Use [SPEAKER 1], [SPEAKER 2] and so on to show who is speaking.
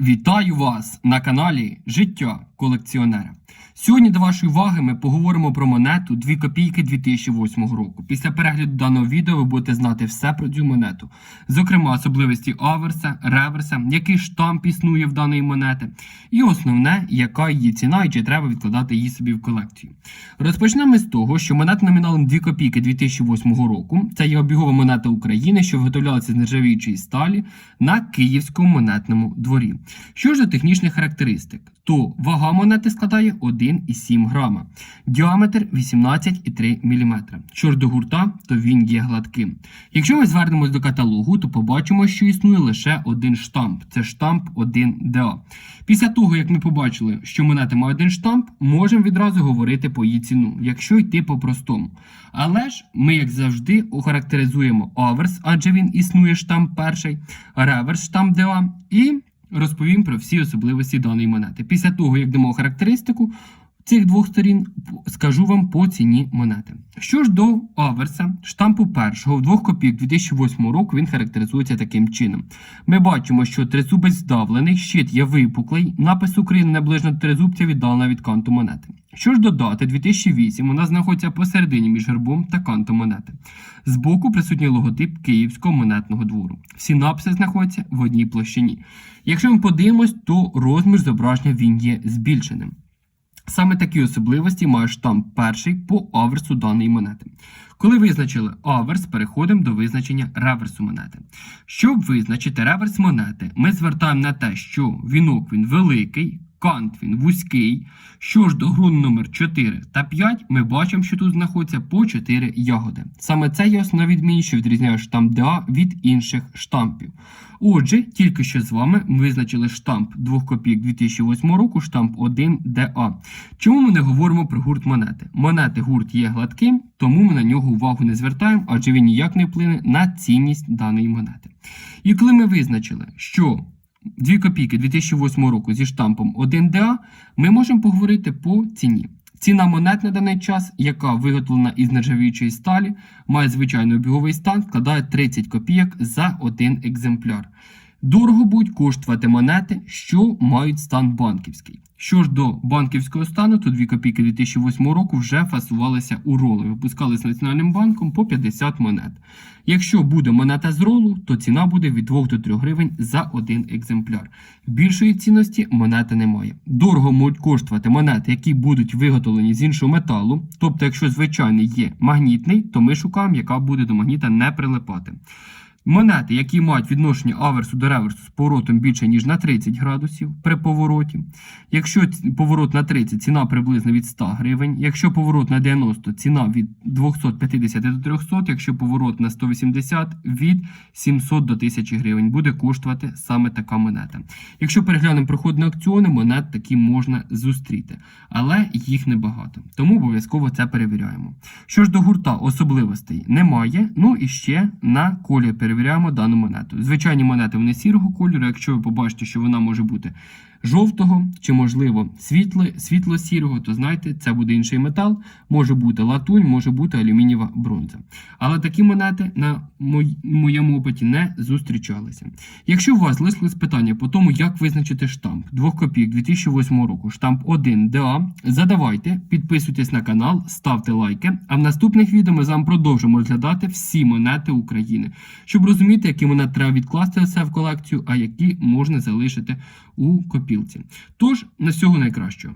[SPEAKER 1] Вітаю вас на каналі Життя колекціонера. Сьогодні до вашої уваги ми поговоримо про монету 2 копійки 2008 року. Після перегляду даного відео ви будете знати все про цю монету, зокрема особливості аверса, реверса, який штамп існує в даної монети, і основне, яка її ціна і чи треба відкладати її собі в колекцію. Розпочнемо з того, що монета номіналом 2 копійки 2008 року це є обігова монета України, що виготовлялася з нержавіючої сталі на Київському монетному дворі. Що ж до технічних характеристик, то вага монети складає 1,7 грама, діаметр 18,3 мм. Що ж до гурта, то він є гладким. Якщо ми звернемось до каталогу, то побачимо, що існує лише один штамп це штамп 1DA. Після того, як ми побачили, що монета має один штамп, можемо відразу говорити по її ціну, якщо йти по-простому. Але ж ми, як завжди, охарактеризуємо аверс, адже він існує штамп перший, реверс штамп DA і розповім про всі особливості даної монети. Після того, як дамо характеристику цих двох сторін, скажу вам по ціні монети. Що ж до аверса, штампу першого в двох копійок 2008 року він характеризується таким чином. Ми бачимо, що тризубець здавлений, щит є випуклий, напис України наближено до тризубця віддалена від канту монети. Що ж до дати 2008, вона знаходиться посередині між гербом та кантом монети. Збоку присутній логотип Київського монетного двору. Всі написи знаходяться в одній площині. Якщо ми подивимось, то розмір зображення він є збільшеним. Саме такі особливості має штамп перший по аверсу даної монети. Коли визначили аверс, переходимо до визначення реверсу монети. Щоб визначити реверс монети, ми звертаємо на те, що вінок він великий, кант він вузький. Що ж до грун номер 4 та 5, ми бачимо, що тут знаходиться по 4 ягоди. Саме це є основна відмінність, що відрізняє штамп ДА від інших штампів. Отже, тільки що з вами ми визначили штамп 2 копійок 2008 року, штамп 1 ДА. Чому ми не говоримо про гурт монети? Монети гурт є гладким, тому ми на нього увагу не звертаємо, адже він ніяк не вплине на цінність даної монети. І коли ми визначили, що 2 копійки 2008 року зі штампом 1ДА, ми можемо поговорити по ціні. Ціна монет на даний час, яка виготовлена із нержавіючої сталі, має звичайний обіговий стан, складає 30 копійок за один екземпляр. Дорого будуть коштувати монети, що мають стан банківський. Що ж до банківського стану, то 2 копійки 2008 року вже фасувалися у роли, випускалися Національним банком по 50 монет. Якщо буде монета з ролу, то ціна буде від 2 до 3 гривень за один екземпляр. Більшої цінності монети немає. Дорого можуть коштувати монети, які будуть виготовлені з іншого металу. Тобто, якщо звичайний є магнітний, то ми шукаємо, яка буде до магніта не прилипати. Монети, які мають відношення аверсу до реверсу з поворотом більше, ніж на 30 градусів при повороті. Якщо поворот на 30, ціна приблизно від 100 гривень. Якщо поворот на 90, ціна від 250 до 300. Якщо поворот на 180, від 700 до 1000 гривень буде коштувати саме така монета. Якщо переглянемо проходні аукціони, монет такі можна зустріти, але їх небагато. Тому обов'язково це перевіряємо. Що ж до гурта особливостей немає. Ну і ще на колір перевіряємо дану монету. Звичайні монети вони сірого кольору. Якщо ви побачите, що вона може бути жовтого чи, можливо, світло, світло-сірого, то знайте, це буде інший метал. Може бути латунь, може бути алюмінієва бронза. Але такі монети на моєму опиті не зустрічалися. Якщо у вас залишились питання по тому, як визначити штамп 2 копійок 2008 року, штамп 1 ДА, задавайте, підписуйтесь на канал, ставте лайки. А в наступних відео ми з вами продовжимо розглядати всі монети України, щоб розуміти, які монети треба відкласти в колекцію, а які можна залишити у копілці. Тож, на всього найкращого.